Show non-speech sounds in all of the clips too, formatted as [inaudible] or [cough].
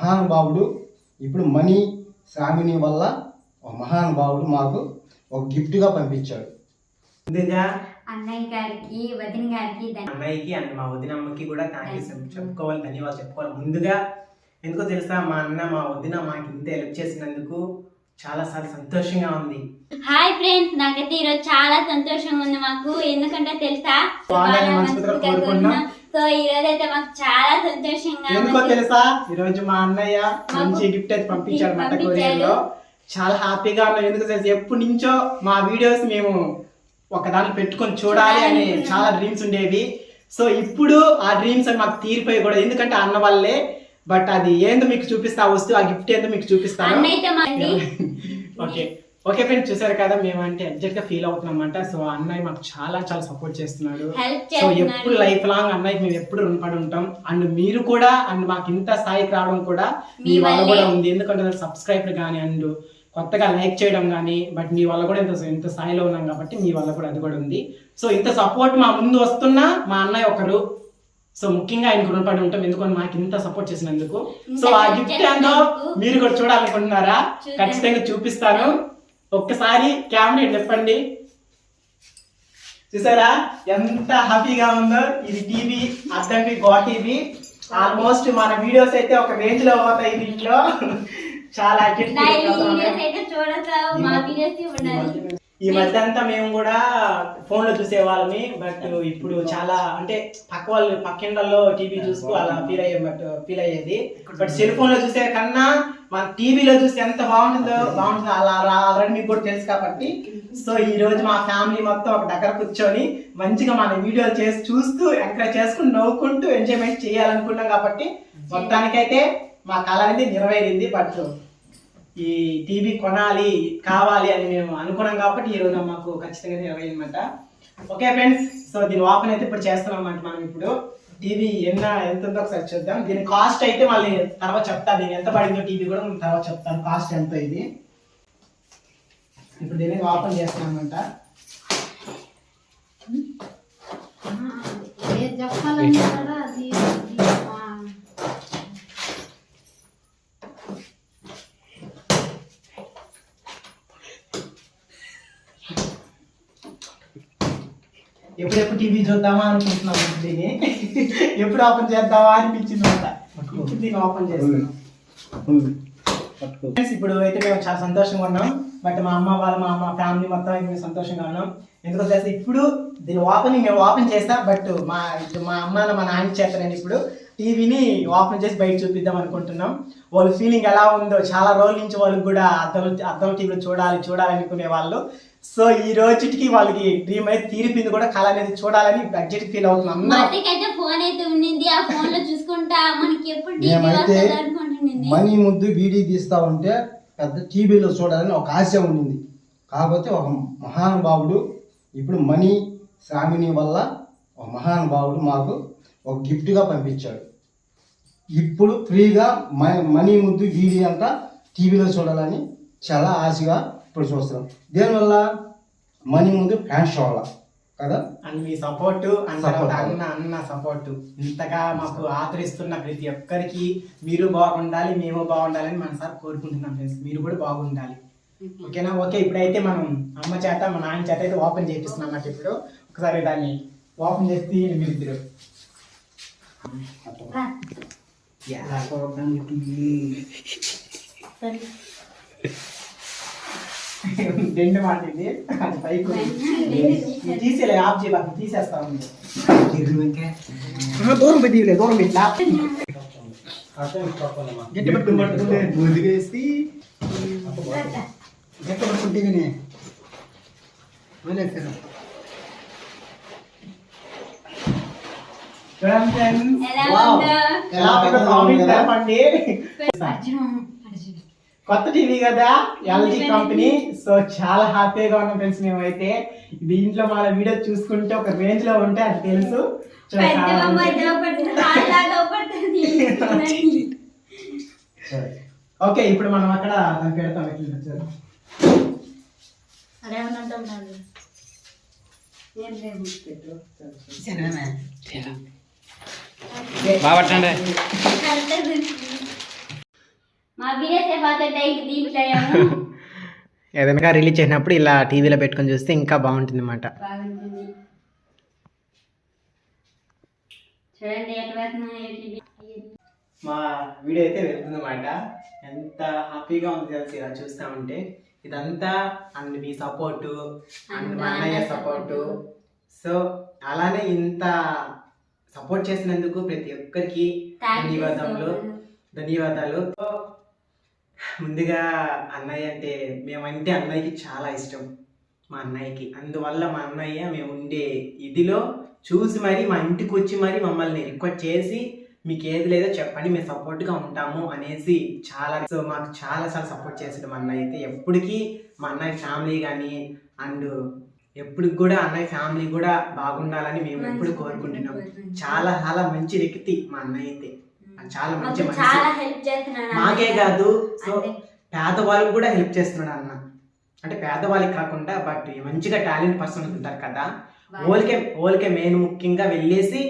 మహానుభావుడు. ఇప్పుడు మణి శ్రామిణి వల్ల ఒక మహానుభావుడు మాకు ఒక గిఫ్ట్గా పంపించాడు. ముందుగా అన్నయ్య గారికి వదిన గారికి అన్నయ్యకి అండ్ మా వదినమ్మకి కూడా థ్యాంక్ యూ చెప్పుకోవాలి ధన్యవాదాలు చెప్పుకోవాలి. ముందుగా ఎందుకో తెలుసా మా అన్న మా వదిన మాకు ఇంత హెల్ప్ చేసినందుకు చాలా చాలా సంతోషంగా ఉంది. హాయ్ ఫ్రెండ్స్ నాకైతే ఈరోజు చాలా సంతోషంగా ఉంది మాకు. ఎందుకంటే తెలుసా సో ఈ రోజు అయితే మాకు చాలా సంతోషంగా ఎందుకో. తెలుసా? ఈ రోజు మా అన్నయ్య మంచి గిఫ్ట్ అయితే పంపించాడు మాట. కొరియర్లో. చాలా హ్యాపీగా ఉన్నాం. ఎందుకు తెలుసా? ఎప్పటి నుంచో మా వీడియోస్ మేము ఒక దాంట్లో పెట్టుకొని చూడాలి అని చాలా డ్రీమ్స్ ఉండేవి. సో ఇప్పుడు ఆ డ్రీమ్స్ అని మాకు తీరిపోయి కూడా ఎందుకంటే అన్న వల్లే బట్ అది ఏందో మీకు చూపిస్తా ఆ వస్తువు ఆ గిఫ్ట్ ఏందో మీకు చూపిస్తాను. ఓకే [laughs] ఓకే ఫ్రెండ్స్ చూసారు కదా మేము అంటే ఎగ్జాక్ట్గా ఫీల్ అవుతున్నాం అంట సో అన్నయ్య మాకు చాలా చాలా సపోర్ట్ చేస్తున్నాడు. సో ఎప్పుడు లైఫ్ లాంగ్ అన్నయ్యకి మేము ఎప్పుడు రుణపడి ఉంటాం. అండ్ మీరు కూడా అండ్ మాకు ఇంత స్థాయికి రావడం కూడా మీ వల్ల. కూడా ఉంది. ఎందుకంటే సబ్స్క్రైబ్ కానీ అండ్ కొత్తగా లైక్ చేయడం కానీ బట్ మీ వల్ల కూడా ఇంత ఇంత స్థాయిలో ఉన్నాం కాబట్టి మీ వల్ల కూడా అది కూడా ఉంది. సో ఇంత సపోర్ట్ మా ముందు వస్తున్నా మా అన్నయ్య ఒకరు. సో ముఖ్యంగా ఆయనకు రుణపడి ఉంటాం. ఎందుకంటే మాకు ఇంత సపోర్ట్ చేసినందుకు. సో ఆ గిఫ్ట్ ఏందో. మీరు కూడా చూడాలనుకుంటున్నారా. ఖచ్చితంగా చూపిస్తాను. ఒక్కసారి కెమెరా ఇటు చెప్పండి చూసారా? ఎంత హ్యాపీగా ఉందో. ఇది TV Addanki go TV almost మన వీడియోస్ అయితే ఒక రేంజ్లో పోతాయి దీంట్లో. చాలా ఈ మధ్య అంతా మేము కూడా ఫోన్లో చూసే వాళ్ళమి బట్ ఇప్పుడు చాలా అంటే పక్క వాళ్ళు పక్కిండల్లో టీవీ చూస్తూ అలా ఫీల్ అయ్యే బట్ ఫీల్ అయ్యేది. బట్ సెల్ ఫోన్లో చూసే కన్నా మన టీవీలో చూస్తే ఎంత బాగుంటుందో బాగుంటుందో అలా ఆల్రెడీ మీకు కూడా తెలుసు కాబట్టి. సో ఈ రోజు మా ఫ్యామిలీ మొత్తం ఒక దగ్గర కూర్చొని మంచిగా మన వీడియోలు చేసి చూస్తూ ఎంకరేజ్ చేసుకుని నవ్వుకుంటూ ఎంజాయ్మెంట్ చేయాలనుకున్నాం కాబట్టి మొత్తానికైతే మా కళ అనేది నెరవేరింది బట్ ఈ టీవీ కొనాలి కావాలి అని మేము అనుకున్నాం కాబట్టి ఈ రోజు మాకు ఖచ్చితంగా నెరవేరిందన్నమాట ఓకే ఫ్రెండ్స్ సో దీని ఓపెన్ అయితే ఇప్పుడు చేస్తున్నాం అన్నమాట మనం ఇప్పుడు. టీవీ ఎన్న ఎంత ఉందో ఒకసారి చూద్దాం. దీని కాస్ట్ అయితే మళ్ళీ తర్వాత చెప్తా. దీని ఎంత పడిందో టీవీ కూడా నేను తర్వాత చెప్తాను కాస్ట్ ఎంత ఇది? ఇప్పుడు దీన్ని ఓపెన్ చేస్తున్నాం అనమాట ఏది చెప్పాలని కూడా అది ఆ, ఎప్పుడెప్పుడు టీవీ చూద్దామా అనుకుంటున్నాం దీన్ని ఎప్పుడు ఓపెన్ చేద్దామా అనిపించింది ఇప్పుడు దీన్ని ఓపెన్ చేస్తున్నాం ఇప్పుడు అయితే మేము చాలా సంతోషంగా ఉన్నాం. బట్ మా అమ్మ వాళ్ళు మా అమ్మ ఫ్యామిలీ మొత్తం మేము సంతోషంగా ఉన్నాం. ఎందుకంటే తెలుసా ఇప్పుడు దీని ఓపెనింగ్ మేము ఓపెన్ చేస్తా బట్ మా ఇప్పుడు మా అమ్మ మా నాన్న నేను ఇప్పుడు టీవీని ఓపెన్ చేసి బయట చూపిద్దాం అనుకుంటున్నాం. వాళ్ళ ఫీలింగ్ ఎలా ఉందో చాలా రోజుల నుంచి వాళ్ళకి కూడా అద్దం అద్దం టీవీలో చూడాలి చూడాలి అనుకునే వాళ్ళు. సో ఈ రోజుకి వాళ్ళకి డ్రీమ్ అయితే తీరిపింది కూడా కళ అనేది చూడాలని బడ్జెట్ ఫీల్ అవుతున్నాం అందరం. మట్టికైతే ఫోన్ అయితే ఉండింది. ఆ ఫోన్లో చూసుకుంటా మనకి ఎప్పుడు టీవీ మేమైతే మణి ముద్దు వీడియో తీస్తా ఉంటే పెద్ద టీవీలో చూడాలని ఒక ఆశ ఉండింది. కాకపోతే ఒక మహానుభావుడు ఇప్పుడు మణి శ్రామిణి వల్ల ఒక మహానుభావుడు మాకు ఒక గిఫ్ట్గా పంపించాడు. ఇప్పుడు ఫ్రీగా మ- మణి ముద్దు వీడియో అంతా టీవీలో చూడాలని చాలా ఆశగా ఇప్పుడు చూస్తున్నాం. దీనివల్ల? మణి ముందు ఫ్యాన్స్ వల్ల కదా? అండ్ మీ సపోర్ట్ అన్న అన్న సపోర్ట్. ఇంతగా మాకు ఆదరిస్తున్న ప్రతి ఒక్కరికి మీరు బాగుండాలి మేము బాగుండాలని మనసారి కోరుకుంటున్నాం ఫ్రెండ్స్. మీరు కూడా బాగుండాలి. ఓకేనా? ఓకే ఇప్పుడైతే మనం అమ్మ చేత మా నాన్న చేత అయితే ఓపెన్ చేపిస్తున్నాం అన్నమాట ఇప్పుడు. ఒకసారి దాన్ని ఓపెన్ చేసి మీరు ఇద్దరు. రెండు మాట ఇది అది పైకి ఉంది. ఇది తీసేలే ఆఫ్ చేయబాకు తీసేస్తా ఉంది ఆహా, దూరం పెట్టి తీయలే, దూరం పెట్టి గట్టి పట్టు పట్టుకుంటే ముదిగేసి గట్టి పట్టుకుంటే చూడండి friends. ఎలా Wow. ఉందో? ఎలా ఉందో కామెంట్ తెలపండి అర్జున్, అర్జున్. కొత్త టీవీ కదా ఎల్జీ కంపెనీ సో చాలా హ్యాపీగా ఉన్నాం ఫ్రెండ్స్ మేమైతే. దీంట్లో మన వీడియో చూసుకుంటే ఒక రేంజ్లో ఉంటే అది తెలుసు. [laughs] ఓకే ఇప్పుడు మనం అక్కడ పెడతాం ఎట్లా చూడు. అదేమనంటాం నాది. ఏమో ఏదైనా రిలీజ్ చేసినప్పుడు ఇలా టీవీలో పెట్టుకొని చూస్తే ఇంకా బాగుంటుంది. అన్నమాట. మా వీడియో అయితే వెళ్తుంది అన్నమాట ఎంత హ్యాపీగా ఉంది తెలిసి ఇలా చూస్తా ఉంటే. ఇదంతా అండ్ మీ సపోర్టు అండ్ మా అన్నయ్య సపోర్టు. సో అలానే ఇంత సపోర్ట్ చేసినందుకు ప్రతి ఒక్కరికి ధన్యవాదములు. ధన్యవాదాలు. ముందుగా అన్నయ్య అంటే మేమంటే అన్నయ్యకి చాలా ఇష్టం. మా అన్నయ్యకి. అందువల్ల మా అన్నయ్య మేము ఉండే ఇదిలో చూసి మరి మా ఇంటికి వచ్చి మరి మమ్మల్ని రిక్వెస్ట్ చేసి మీకు ఏది లేదో చెప్పండి మేము సపోర్ట్గా ఉంటాము అనేసి చాలా సో మాకు చాలా చాలా సపోర్ట్ చేసాడు మా అన్నయ్య అయితే. ఎప్పటికీ మా అన్నయ్య ఫ్యామిలీ కానీ అండ్ ఎప్పటికి కూడా అన్నయ్య ఫ్యామిలీ కూడా బాగుండాలని మేము ఎప్పుడు కోరుకుంటున్నాం. చాలా చాలా మంచి వ్యక్తి మా అన్నయ్య అయితే చాలా మంచి మాకు. కాదు సో పేదవాళ్ళకి కూడా హెల్ప్ చేస్తున్నాడు అన్న. అంటే పేదవాళ్ళకి కాకుండా బట్ మంచిగా టాలెంట్ పర్సన్ ఉంటారు కదా. ఓల్కే ఓల్కే మెయిన్ ముఖ్యంగా వెళ్ళేసి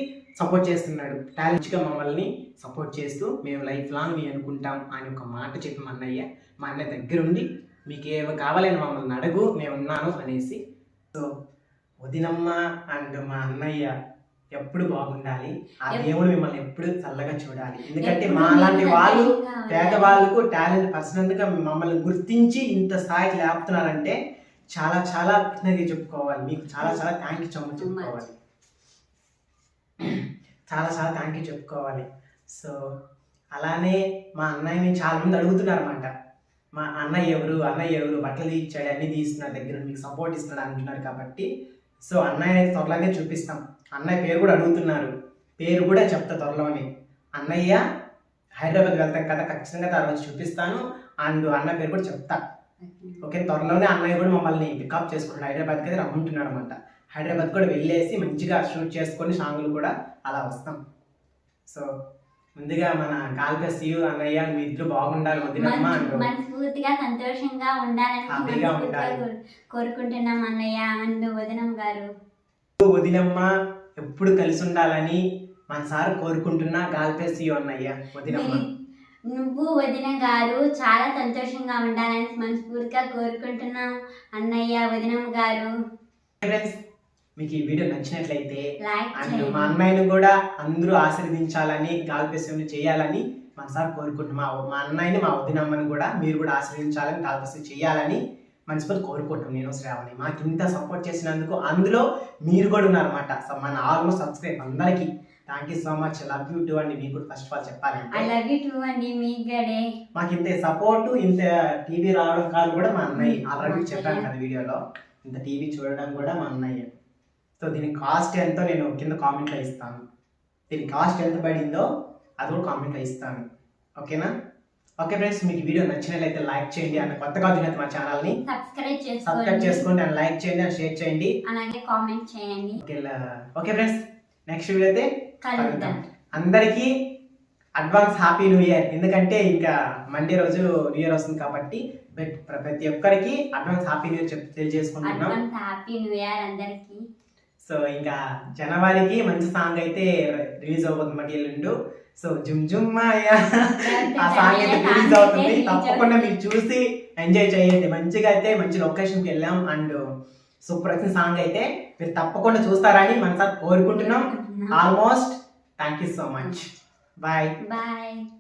సపోర్ట్ చేస్తున్నాడు. టాలెంట్గా మమ్మల్ని సపోర్ట్ చేస్తూ మేము లైఫ్ లాంగ్ మీ అనుకుంటాం అని ఒక మాట చెప్పి మా అన్నయ్య మా అన్నయ్య దగ్గరుండి మీకు ఏమి కావాలని మమ్మల్ని అడుగు మేము ఉన్నాను అనేసి సో వదినమ్మ అండ్ మా అన్నయ్య ఎప్పుడు బాగుండాలి? ఆ దేవుడు మిమ్మల్ని ఎప్పుడు చల్లగా చూడాలి. ఎందుకంటే మా లాంటి వాళ్ళు. పేదవాళ్ళకు టాలెంట్ పర్సనల్గా మమ్మల్ని గుర్తించి ఇంత స్థాయికి లేపుతున్నారంటే చాలా చాలా కృతజ్ఞతగా చెప్పుకోవాలి. మీకు చాలా చాలా థ్యాంక్ యూ చెప్పుకోవాలి. చాలా చాలా థ్యాంక్ యూ చెప్పుకోవాలి. సో అలానే మా అన్నయ్యని చాలా మంది అడుగుతున్నారు అనమాట మా అన్నయ్య ఎవరు అన్నయ్య ఎవరు బట్టలు ఇచ్చాడు అన్ని తీస్తున్నారు దగ్గర మీకు సపోర్ట్ ఇస్తున్నాడు అంటున్నారు కాబట్టి. సో అన్నయ్య అయితే త్వరలోనే చూపిస్తాం. అన్నయ్య పేరు కూడా అడుగుతున్నారు. పేరు కూడా చెప్తా త్వరలోనే. అన్నయ్య హైదరాబాద్ వెళ్తాం కదా ఖచ్చితంగా తర్వాత చూపిస్తాను. అండ్ అన్న పేరు కూడా చెప్తా. ఓకే త్వరలోనే అన్నయ్య కూడా మమ్మల్ని పికప్ చేసుకుంటాడు. హైదరాబాద్కి అయితే రమ్మంటున్నాడు అనమాట హైదరాబాద్ కూడా వెళ్ళేసి మంచిగా షూట్ చేసుకొని సాంగులు కూడా అలా వస్తాం. సో ముందుగా మన కాల్పసియు అన్నయ్య మీ ఇద్దరు బాగుండాలి వదినమ్మ మనస్ఫూర్తిగా సంతోషంగా ఉండాలని హ్యాపీగా ఉండాలి. కోరుకుంటున్నాం అన్నయ్య అండ్ వదనం గారు. వదినమ్మ ఎప్పుడు కలిసి ఉండాలని మన సార్ కోరుకుంటున్నా గాల్పేసియు అన్నయ్య వదినమ్మ. నువ్వు వదిన గారు చాలా సంతోషంగా ఉండాలని మనస్ఫూర్తిగా కోరుకుంటున్నాం అన్నయ్య వదినమ్మ గారు. ఫ్రెండ్స్ మీకు ఈ వీడియో నచ్చినట్లయితే అండ్ మా అన్నయ్యను కూడా అందరూ ఆశీర్వదించాలని గాల్పేశ్వరుని చేయాలని మన సార్ కోరుకుంటున్నాం మా మా అన్నయ్యని మా వదినమ్మని కూడా మీరు కూడా ఆశీర్వదించాలని గాల్పేశ్వరి చేయాలని మనస్ఫూర్తి కోరుకుంటున్నాం నేను శ్రావణి. మాకు ఇంత సపోర్ట్ చేసినందుకు అందులో మీరు కూడా ఉన్నారన్నమాట. మన ఆల్మోస్ట్ సబ్స్క్రైబ్ అందరికీ. Thank you so much love you too అండి. మీకు కూడా ఫస్ట్ ఆఫ్ ఆల్ ఐ చెప్పాలంటే లవ్ యూ టూ అండి. మీ గడే మాకు ఇంత సపోర్ట్ ఇంత టీవీ రావడం కాదు కూడా మా అన్నయ్య. ఆల్రెడీ చెప్పాను కదా వీడియోలో. ఇంత టీవీ చూడడం కూడా మా అన్నయ్య. సో దీని కాస్ట్ ఎంతో నేను కింద కామెంట్లో ఇస్తాను. దీని కాస్ట్ ఎంత పడిందో అది కూడా కామెంట్లో ఇస్తాను. ఓకేనా? ఓకే ఫ్రెండ్స్ మీకు వీడియో నచ్చినట్లయితే లైక్ చేయండి అండ్ కొత్తగా చూడండి మా ఛానల్ని సబ్స్క్రైబ్ సబ్స్క్రైబ్ చేసుకోండి చేసుకోండి అండ్ లైక్ చేయండి అండ్ షేర్ చేయండి. అలాగే కామెంట్ చేయండి. Okay okay friends next video అయితే కలుద్దాం. అందరికీ అడ్వాన్స్ హ్యాపీ న్యూ ఇయర్ ఎందుకంటే ఇంకా మండే రోజు న్యూ ఇయర్ వస్తుంది కాబట్టి బట్ ప్ర- ప్రతి ఒక్కరికి అడ్వాన్స్ హ్యాపీ న్యూ ఇయర్ తెలియజేసుకుంటున్నాం. అడ్వాన్స్ హ్యాపీ న్యూ ఇయర్ అందరికి. సో ఇంకా జనవరికి మంచి సాంగ్ అయితే రిలీజ్ అవబోతుంది మాట ఎల్లుండు సో జుమ్ జుమ్ మాయా. [laughs] ఆ సాంగ్ అయితే రిలీజ్ అవుతుంది. తప్పకుండా మీరు చూసి ఎంజాయ్ చేయండి. మంచిగా అయితే మంచి లొకేషన్కి వెళ్ళాం. అండ్ సూపర్ వచ్చిన సాంగ్ అయితే మీరు తప్పకుండా చూస్తారని మనసారి కోరుకుంటున్నాం. Almost thank you so much bye bye